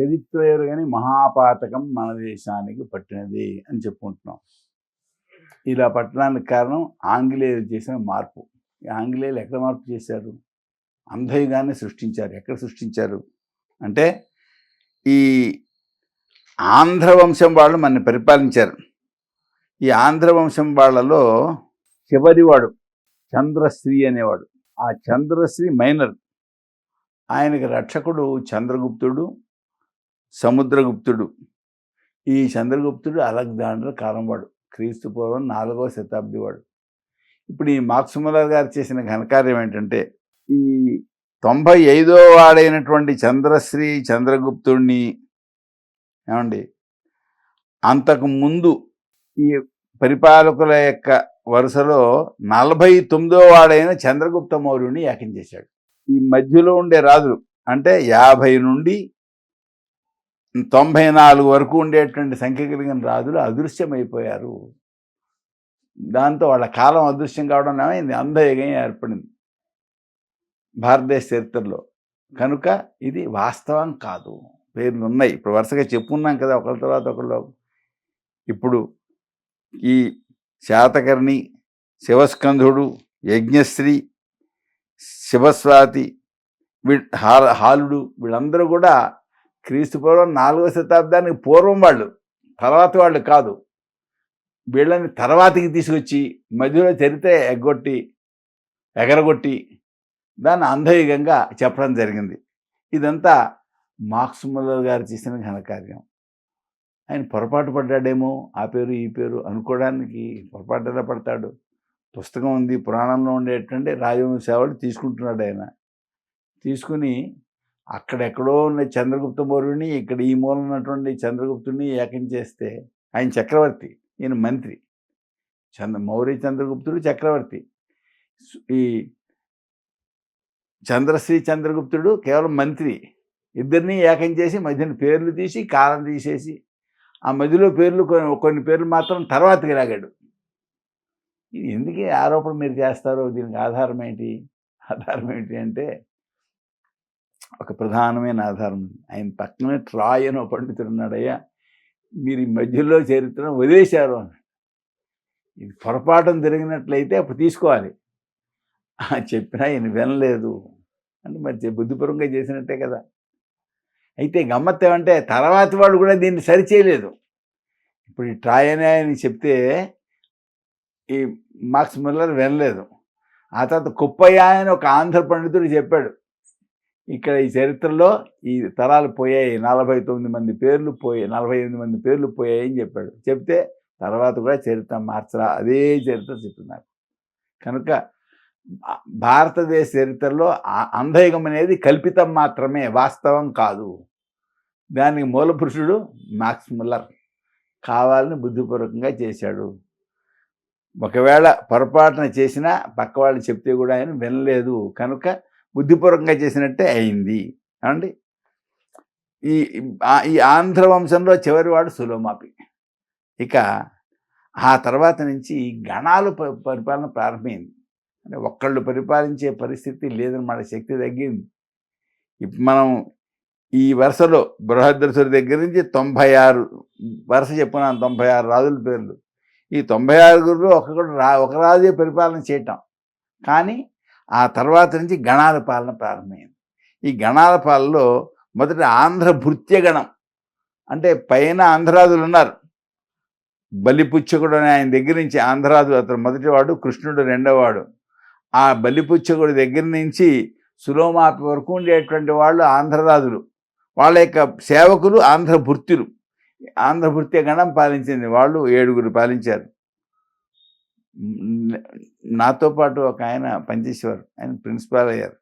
చరిత్ర కానీ మహాపాతకం మన దేశానికి పట్టినది అని చెప్పుకుంటున్నాం. ఇలా పట్టడానికి కారణం ఆంగ్లేయులు చేసిన మార్పు. ఆంగ్లేయులు ఎక్కడ మార్పు చేశారు? అంధయుగాన్ని సృష్టించారు. ఎక్కడ సృష్టించారు? అంటే ఈ ఆంధ్ర వంశం వాళ్ళు మనని పరిపాలించారు. ఈ ఆంధ్ర వంశం వాళ్ళలో చివరివాడు చంద్రశ్రీ అనేవాడు. ఆ చంద్రశ్రీ మైనర్. ఆయనకి రక్షకుడు చంద్రగుప్తుడు. సముద్రగుప్తుడు. ఈ చంద్రగుప్తుడు అలెగ్జాండర్ కాలం వాడు క్రీస్తు పూర్వం నాలుగవ శతాబ్ది వాడు. ఇప్పుడు ఈ మాక్సుమలర్ గారు చేసిన ఘనకార్యం ఏంటంటే ఈ తొంభై ఐదో వాడైనటువంటి చంద్రశ్రీ చంద్రగుప్తుడిని ఏమండి అంతకు ముందు ఈ పరిపాలకుల యొక్క వరుసలో నలభై తొమ్మిదో వాడైన చంద్రగుప్త మౌర్యుని ఏకం చేశాడు ఈ మధ్యలో ఉండే రాజులు అంటే యాభై నుండి తొంభై నాలుగు వరకు ఉండేటువంటి సంఖ్య కలిగిన రాజులు అదృశ్యమైపోయారు. దాంతో వాళ్ళ కాలం అదృశ్యం కావడం ఏమైంది? అంధయుగం ఏర్పడింది. భారతదేశ చరిత్రలో. కనుక ఇది వాస్తవం కాదు. పేర్లు ఉన్నాయి. ఇప్పుడు వరుసగా చెప్పుకున్నాం కదా ఒకళ్ళ తర్వాత ఒకళ్ళు. ఇప్పుడు ఈ శాతకర్ణి శివస్కంధుడు యజ్ఞశ్రీ శివస్వాతి వీ హాలుడు వీళ్ళందరూ కూడా క్రీస్తు పూర్వం నాలుగో శతాబ్దానికి పూర్వం వాళ్ళు తర్వాత వాళ్ళు కాదు. వీళ్ళని తర్వాతికి తీసుకొచ్చి మధ్యలో చరిత్ర ఎగ్గొట్టి ఎగరగొట్టి దాన్ని అంధయుగంగా చెప్పడం జరిగింది. ఇదంతా మార్క్స్ ముల్లర్ గారు చేసిన ఘనకార్యం. ఆయన పొరపాటు పడ్డాడేమో ఆ పేరు ఈ పేరు అనుకోవడానికి పొరపాటు ఎలా పడతాడు. పుస్తకం ఉంది పురాణంలో ఉండేటువంటి రాజవంశావళి తీసుకుంటున్నాడు ఆయన. తీసుకుని అక్కడెక్కడో ఉన్న చంద్రగుప్త మౌర్యుని ఇక్కడ ఈ మూల ఉన్నటువంటి చంద్రగుప్తుడిని ఏకం చేస్తే ఆయన చక్రవర్తి ఈయన మంత్రి. చంద్ర మౌర్య చంద్రగుప్తుడు చక్రవర్తి. ఈ చంద్రశ్రీ చంద్రగుప్తుడు కేవలం మంత్రి. ఇద్దరిని ఏకం చేసి మధ్యన పేర్లు తీసి కాలం తీసేసి ఆ మధ్యలో పేర్లు కొన్ని కొన్ని పేర్లు మాత్రం తర్వాతకి రాగాడు. ఇది ఎందుకు ఆరోపణ మీరు చేస్తారో దీనికి ఆధారం ఏంటి? ఆధారం ఏంటి అంటే ఒక ప్రధానమైన ఆధారం ఉంది ఆయన పక్కనే ట్రాయ్ అని ఒక పండితుడు ఉన్నాడయ్యా మీరు ఈ మధ్యలో చరిత్రను వదిలేశారు అని ఇది పొరపాటం జరిగినట్లయితే అప్పుడు తీసుకోవాలి. చెప్పినా ఈయన వినలేదు. అంటే మరి బుద్ధిపరంగా చేసినట్టే కదా. అయితే గమ్మత్ ఏమంటే తర్వాత వాడు కూడా దీన్ని సరిచేయలేదు. ఇప్పుడు ఈ ట్రాయ్ అని ఆయన చెప్తే ఈ మార్క్స్ మిల్లర్ వినలేదు. ఆ తర్వాత కుప్పయ్య అని ఒక ఆంధ్ర పండితుడు చెప్పాడు. ఇక్కడ ఈ చరిత్రలో ఈ తరాలు పోయాయి. నలభై తొమ్మిది మంది పేర్లు పోయాయి. నలభై ఎనిమిది మంది పేర్లు పోయాయి అని చెప్పాడు. చెప్తే తర్వాత కూడా చరిత్ర మార్చరా? అదే చరిత్ర చెప్తున్నారు. కనుక భారతదేశ చరిత్రలో అంధయుగం అనేది కల్పితం మాత్రమే వాస్తవం కాదు. దానికి మూల పురుషుడు మాక్స్ ముల్లర్ కావాలని బుద్ధిపూర్వకంగా చేశాడు. ఒకవేళ పొరపాటున చేసినా పక్క వాళ్ళు చెప్తే కూడా ఆయన వినలేదు. కనుక బుద్ధిపూర్వకంగా చేసినట్టే అయింది. ఏమండి? ఈ ఈ ఆంధ్ర వంశంలో చివరివాడు సులోమాపి. ఇక ఆ తర్వాత నుంచి గణాలు పరిపాలన ప్రారంభమైంది. అంటే ఒక్కళ్ళు పరిపాలించే పరిస్థితి లేదన్నమాట శక్తి తగ్గింది. మనం ఈ వరుసలో బృహద్రసుడి దగ్గర నుంచి తొంభై ఆరు వరుస చెప్పున్నాను తొంభై ఆరు రాజుల పేర్లు. ఈ తొంభై ఆరుగురు ఒక్కొక్కడు రా ఒక రాజే పరిపాలన చేయటం. కానీ ఆ తర్వాత నుంచి గణాల పాలన ప్రారంభమైంది. ఈ గణాల పాలనలో మొదట ఆంధ్ర భృత్యగణం అంటే పైన ఆంధ్రాదులు ఉన్నారు. బలిపుచ్చకుడు అని ఆయన దగ్గర నుంచి ఆంధ్రాదు అతను మొదటివాడు కృష్ణుడు రెండోవాడు ఆ బలిపుచ్చకుడు దగ్గర నుంచి సులోమాపి వరకు ఉండేటువంటి వాళ్ళు ఆంధ్రరాజులు వాళ్ళ యొక్క సేవకులు ఆంధ్రభృత్యులు ఆంధ్రభృత్య ఆంధ్ర భృత్య గణం పాలించింది వాళ్ళు ఏడుగురు పాలించారు. నాతో పాటు ఒక ఆయన పనిచేసేవారు. ఆయన ప్రిన్సిపాల్ అయ్యారు.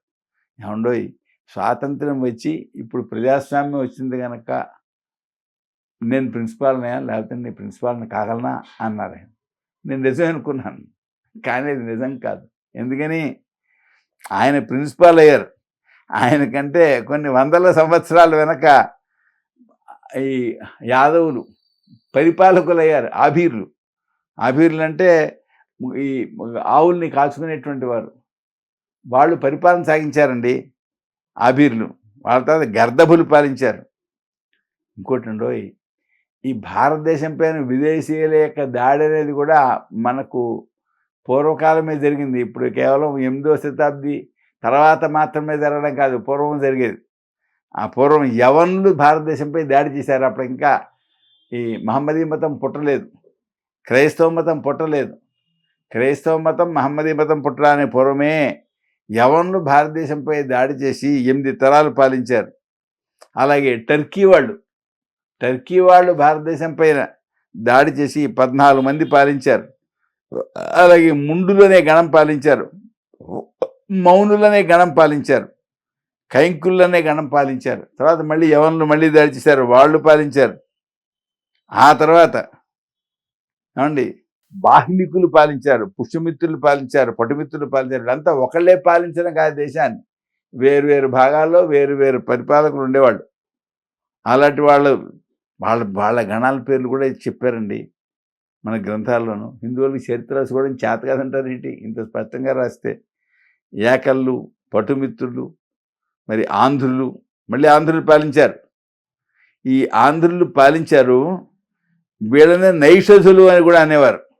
ఉండోయి స్వాతంత్రం వచ్చి ఇప్పుడు ప్రజాస్వామ్యం వచ్చింది కనుక నేను ప్రిన్సిపాల్ని లేకపోతే నేను ప్రిన్సిపాల్ని కాగలనా అన్నారు ఆయన. నేను నిజం అనుకున్నాను. కానీ అది నిజం కాదు. ఎందుకని? ఆయన ప్రిన్సిపాల్ అయ్యారు. ఆయనకంటే కొన్ని వందల సంవత్సరాల వెనక ఈ యాదవులు పరిపాలకులయ్యారు. ఆభీర్లు. ఆభీర్లు అంటే ఈ ఆవుల్ని కాచుకునేటువంటి వారు. వాళ్ళు పరిపాలన సాగించారండి ఆబీర్లు. వాళ్ళ తర్వాత గర్దభులు పాలించారు. ఇంకోటి ఉండోయ్ ఈ భారతదేశం పైన విదేశీయుల యొక్క దాడి అనేది కూడా మనకు పూర్వకాలమే జరిగింది. ఇప్పుడు కేవలం ఎనిమిదో శతాబ్ది తర్వాత మాత్రమే జరగడం కాదు పూర్వం జరిగేది. ఆ పూర్వం యవన్లు భారతదేశంపై దాడి చేశారు. అప్పుడు ఇంకా ఈ మహమ్మదీ మతం పుట్టలేదు. క్రైస్తవ మతం పుట్టలేదు. క్రైస్తవ మతం మహమ్మదీ మతం పుట్టడానికి పూర్వమే యవన్లు భారతదేశంపై దాడి చేసి ఎనిమిది తరాలు పాలించారు. అలాగే టర్కీ వాళ్ళు టర్కీ వాళ్ళు భారతదేశం పైన దాడి చేసి పద్నాలుగు మంది పాలించారు. అలాగే ముండులనే గణం పాలించారు. మౌనులనే గణం పాలించారు. కైంకులనే గణం పాలించారు. తర్వాత మళ్ళీ యవన్లు మళ్ళీ దాడి చేశారు. వాళ్ళు పాలించారు. ఆ తర్వాత ఏమండి? బాహ్లికులు పాలించారు పుష్యమిత్రులు పాలించారు పటుమిత్రులు పాలించారు. వీళ్ళంతా ఒకళ్ళే పాలించడం కాదు దేశాన్ని. వేరు వేరు భాగాల్లో వేరు వేరు పరిపాలకులు ఉండేవాళ్ళు. అలాంటి వాళ్ళు వాళ్ళ వాళ్ళ గణాల పేర్లు కూడా చెప్పారండి మన గ్రంథాల్లోనూ. హిందువులకి చరిత్ర రాసుకోవడం చేత కాదంటారు ఏంటి? ఇంత స్పష్టంగా రాస్తే ఏకళ్ళు పటుమిత్రులు మరి ఆంధ్రులు మళ్ళీ ఆంధ్రులు పాలించారు. ఈ ఆంధ్రులు పాలించారు వీళ్ళనే నైషధులు అని కూడా అనేవారు.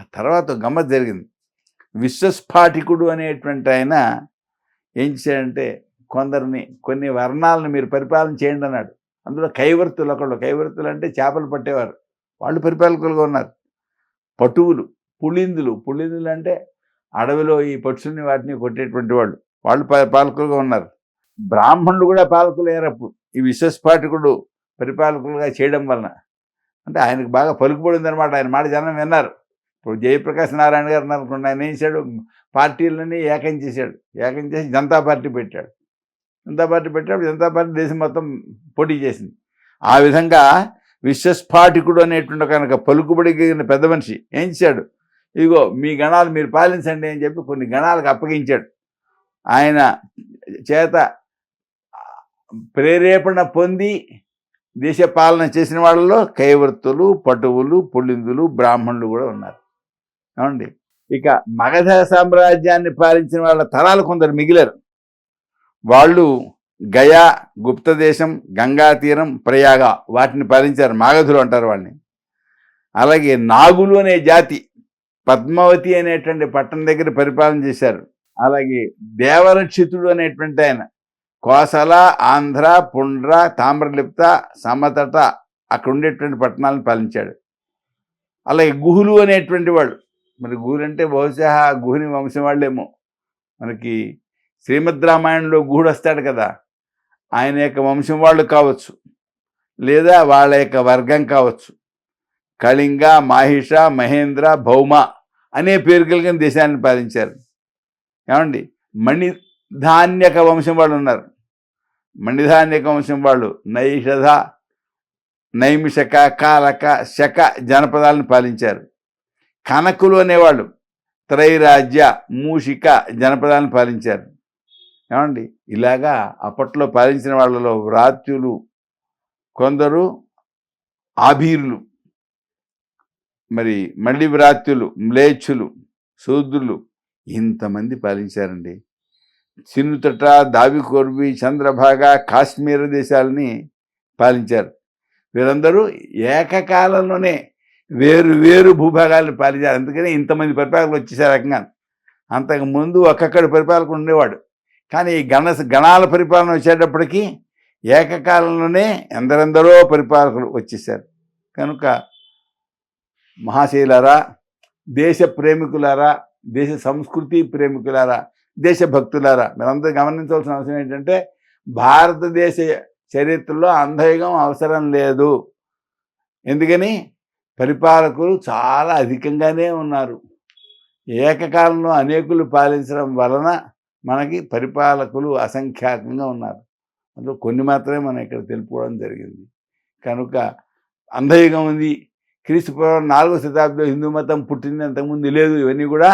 ఆ తర్వాత గమ్మత్ జరిగింది. విశ్వస్ఫాటికుడు అనేటువంటి ఆయన ఏం చేశాడంటే కొందరిని కొన్ని వర్ణాలను మీరు పరిపాలన చేయండి అన్నాడు. అందులో కైవర్తులు ఒకళ్ళు కైవర్తులు అంటే చేపలు పట్టేవారు. వాళ్ళు పరిపాలకులుగా ఉన్నారు. పటువులు పులిందులు పులిందులు అంటే అడవిలో ఈ పక్షుల్ని వాటిని కొట్టేటువంటి వాళ్ళు. వాళ్ళు పాలకులుగా ఉన్నారు. బ్రాహ్మణులు కూడా పాలకులు అయ్యారు ఈ విశ్వస్పాఠకుడు పరిపాలకులుగా చేయడం వలన. అంటే ఆయనకు బాగా పలుకుబడింది అనమాట ఆయన మాట జనం విన్నారు. ఇప్పుడు జయప్రకాష్ నారాయణ గారు అనుకోండి ఆయన ఏం చేశాడు? పార్టీలని ఏకం చేశాడు. ఏకం చేసి జనతా పార్టీ పెట్టాడు. జనతా పార్టీ పెట్టినప్పుడు జనతా పార్టీ దేశం మొత్తం పోటీ చేసింది. ఆ విధంగా విశ్వస్ఫాటికుడు అనేటువంటి కనుక పలుకుబడి పెద్ద మనిషి ఏం చేశాడు? ఇదిగో మీ గణాలు మీరు పాలించండి అని చెప్పి కొన్ని గణాలకు అప్పగించాడు. ఆయన చేత ప్రేరేపణ పొంది దేశ పాలన చేసిన వాళ్ళలో కైవర్తులు పటువులు పులిందులు బ్రాహ్మణులు కూడా ఉన్నారు. ఏమండి? ఇక మగధ సామ్రాజ్యాన్ని పాలించిన వాళ్ళ తరాలు కొందరు మిగిలారు. వాళ్ళు గయా గుప్తదేశం గంగా తీరం ప్రయాగ వాటిని పాలించారు. మాగధులు అంటారు వాళ్ళని. అలాగే నాగులు అనే జాతి పద్మావతి అనేటువంటి పట్టణం దగ్గర పరిపాలన చేశారు. అలాగే దేవరక్షితుడు అనేటువంటి ఆయన కోసల ఆంధ్ర పుండ్ర తామ్రలిప్త సమతట అక్కడ ఉండేటువంటి పట్టణాలను పాలించాడు. అలాగే గుహులు అనేటువంటి వాళ్ళు మరి గుహులు అంటే బహుశా ఆ గుహుని వంశం వాళ్ళేమో మనకి శ్రీమద్ రామాయణంలో గుహుడు వస్తాడు కదా ఆయన యొక్క వంశం వాళ్ళు కావచ్చు లేదా వాళ్ళ యొక్క వర్గం కావచ్చు. కళింగ మాహిష మహేంద్ర భౌమ అనే పేరు కలిగిన దేశాన్ని పాలించారు. ఏమండి? మణిధాన్యక వంశం వాళ్ళు ఉన్నారు. మణిధాన్యక వంశం వాళ్ళు నైషధ నైమిషక కాలక శక జనపదాలను పాలించారు. కనకులు అనేవాళ్ళు. త్రైరాజ్య మూషిక జనపదాన్ని పాలించారు. ఏమండి? ఇలాగా అప్పట్లో పాలించిన వాళ్ళలో వ్రాత్యులు కొందరు ఆభీరులు. మరి మళ్ళీ వ్రాత్యులు మ్లేచ్చులు శూద్రులు ఇంతమంది పాలించారండి. సిన్నుతట దావికొర్వి చంద్రభాగ కాశ్మీర దేశాలని పాలించారు. వీరందరూ ఏకకాలంలోనే వేరు వేరు భూభాగాలను పాలించారు అందుకని ఇంతమంది పరిపాలకులు వచ్చేసే రకంగా అంతకు ముందు ఒక్కొక్కడి పరిపాలకుడు ఉండేవాడు. కానీ ఈ గణ గణాల పరిపాలన వచ్చేటప్పటికీ ఏకకాలంలోనే ఎందరెందరో పరిపాలకులు వచ్చేసారు. కనుక మహాశైలారా దేశ ప్రేమికులారా దేశ సంస్కృతి ప్రేమికులారా దేశభక్తులారా మీరందరూ గమనించవలసిన అవసరం ఏంటంటే భారతదేశ చరిత్రలో అంధయుగం అవసరం లేదు. ఎందుకని? పరిపాలకులు చాలా అధికంగానే ఉన్నారు. ఏకకాలంలో అనేకులు పాలించడం వలన మనకి పరిపాలకులు అసంఖ్యాకంగా ఉన్నారు. అందులో కొన్ని మాత్రమే మనం ఇక్కడ తెలుపుకోవడం జరిగింది. కనుక అంధయుగం ఉంది. క్రీస్తుపూర్వం నాలుగో శతాబ్దంలో హిందూ మతం పుట్టింది అంతకుముందు లేదు. ఇవన్నీ కూడా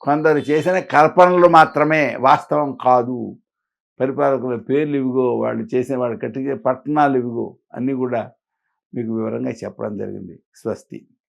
కొందరు చేసిన కల్పనలు మాత్రమే వాస్తవం కాదు. పరిపాలకుల పేర్లు ఇవిగో వాళ్ళు చేసిన వాళ్ళు కట్టించే పట్టణాలు ఇవిగో అన్నీ కూడా మీకు వివరంగా చెప్పడం జరిగింది. స్వస్తి.